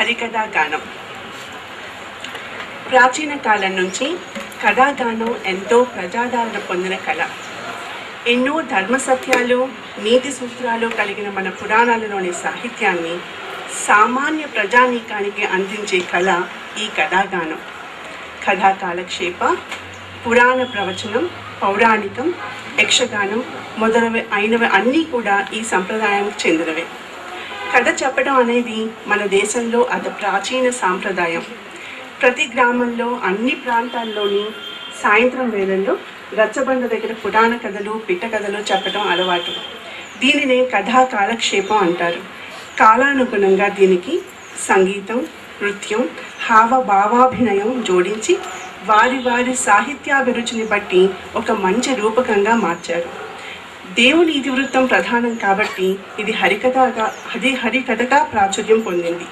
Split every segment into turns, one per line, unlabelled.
హరికథా గానం ప్రాచీన కాలం నుంచి కథాగానం ఎంతో ప్రజాదరణ పొందిన కళ. ఎన్నో ధర్మ సత్యాలు నీతి సూత్రాలు కలిగిన మన పురాణాలలోని సాహిత్యాన్ని సామాన్య ప్రజానీకానికి అందించే కళ ఈ కథాగానం. కథా కాలక్షేప పురాణ ప్రవచనం పౌరాణికం యక్షగానం మొదలవి అయినవి అన్నీ కూడా ఈ సంప్రదాయానికి చెందినవే. కథ చెప్పడం అనేది మన దేశంలో అతి ప్రాచీన సాంప్రదాయం. ప్రతి గ్రామంలో అన్ని ప్రాంతాల్లోని సాయంత్రం వేళల్లో రచ్చబండ దగ్గర పురాణ కథలు పిట్ట కథలు చెప్పడం అలవాటు. దీనినే కథా కాలక్షేపం అంటారు. కాలానుగుణంగా దీనికి సంగీతం నృత్యం హావభావాభినయం జోడించి వారి వారి సాహిత్యాభిరుచిని బట్టి ఒక మంచి రూపకంగా మార్చారు. దేవుని ఇతివృత్తం ప్రధానం కాబట్టి ఇది హరికథగా హరి హరికథగా ప్రాచుర్యం పొందింది.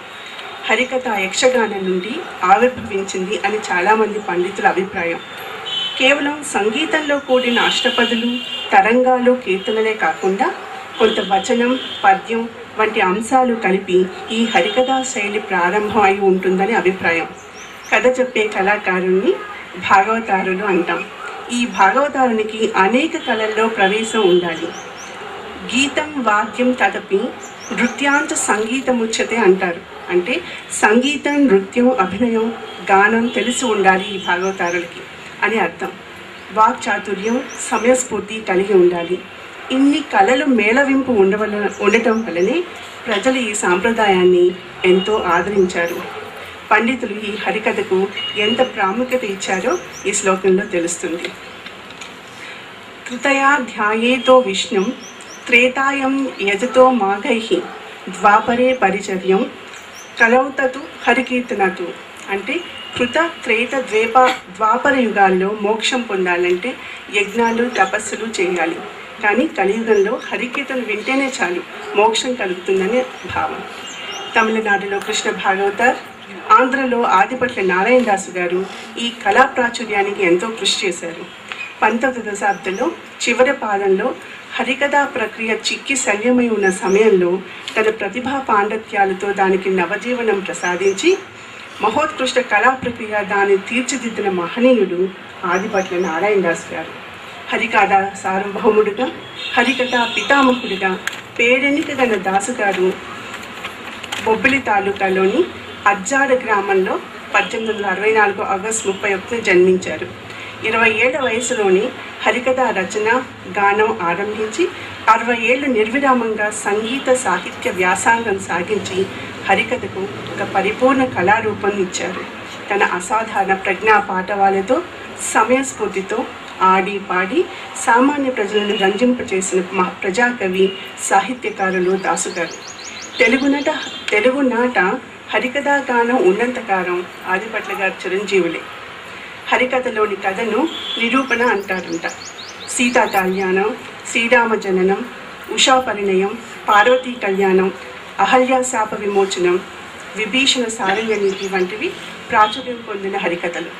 హరికథ యక్షగానం నుండి ఆవిర్భవించింది అని చాలామంది పండితుల అభిప్రాయం. కేవలం సంగీతంలో కూడిన అష్టపదులు తరంగాలు కీర్తనలే కాకుండా కొంత వచనం పద్యం వంటి అంశాలు కలిపి ఈ హరికథా శైలి ప్రారంభం అయి ఉంటుందని అభిప్రాయం. కథ చెప్పే కళాకారుణ్ణి భాగవతారులు అంటాం. ఈ భాగవతారునికి అనేక కళల్లో ప్రవేశం ఉండాలి. గీతం వాద్యం తదపి నృత్యాంచ సంగీతముచ్యతే అంటారు. అంటే సంగీతం నృత్యం అభినయం గానం తెలిసి ఉండాలి ఈ భాగవతారులకి అని అర్థం. వాక్ చాతుర్యం సమయస్ఫూర్తి కలిగి ఉండాలి. ఇన్ని కళలు మేళవింపు ఉండవల ఉండటం వల్లనే ప్రజలు ఈ సాంప్రదాయాన్ని ఎంతో ఆదరించారు. పండితులు ఈ హరికథకు ఎంత ప్రాముఖ్యత ఇచ్చారో ఈ శ్లోకంలో తెలుస్తుంది. తృతయాధ్యాయేతో విష్ణు త్రేతాయం యజతో మాఘై ద్వాపరే పరిచర్యం కలౌతతు హరికీర్తనతు. అంటే కృత త్రేత ద్వేప ద్వాపర యుగాల్లో మోక్షం పొందాలంటే యజ్ఞాలు తపస్సులు చేయాలి. కానీ కలియుగంలో హరికీర్తన వింటేనే చాలు మోక్షం కలుగుతుందనే భావం. తమిళనాడులో కృష్ణ భాగవతర్ ఆంధ్రలో ఆదిపట్ల నారాయణ దాసు గారు ఈ కళా ప్రాచుర్యానికి ఎంతో కృషి చేశారు. పంతొమ్మిదవ శతాబ్దంలో చివరి పాదంలో హరికథా ప్రక్రియ చిక్కి శల్యమై ఉన్న సమయంలో తన ప్రతిభా పాండత్యాలతో దానికి నవజీవనం ప్రసాదించి మహోత్కృష్ట కళా ప్రక్రియ దాన్ని తీర్చిదిద్దిన మహనీయుడు ఆదిపట్ల నారాయణ దాస్ గారు. హరికథ సార్వభౌముడిగా హరికథ పితామహుడిగా పేరెన్నిక గల దాసు గారు బొబ్బిలి తాలూకాలోని అజ్జాడ గ్రామంలో పద్దెనిమిది వందల అరవై నాలుగు ఆగస్టు ముప్పై ఒకటిన జన్మించారు. ఇరవై ఏళ్ళ వయసులోని హరికథ రచన గానం ఆరంభించి అరవై ఏళ్ళు నిర్విరామంగా సంగీత సాహిత్య వ్యాసాంగం సాగించి హరికథకు ఒక పరిపూర్ణ కళారూపం ఇచ్చారు. తన అసాధారణ ప్రజ్ఞా పాఠవాలతో సమయస్ఫూర్తితో ఆడి పాడి సామాన్య ప్రజలను రంజింపచేసిన మహా ప్రజాకవి సాహిత్యకారులు దాసుగారు. తెలుగునట తెలుగు నాట హరికథా గానం ఉన్నంతకాలం ఆదిపట్ల గారు చిరంజీవులే. హరికథలోని కథను నిరూపణ అంటారంట. సీతా కళ్యాణం శ్రీరామ జననం ఉషా పరిణయం పార్వతీ కళ్యాణం అహల్యా శాప విమోచనం విభీషణ సారయ్య నీతి వంటివి ప్రాచుర్యం పొందిన హరికథలు.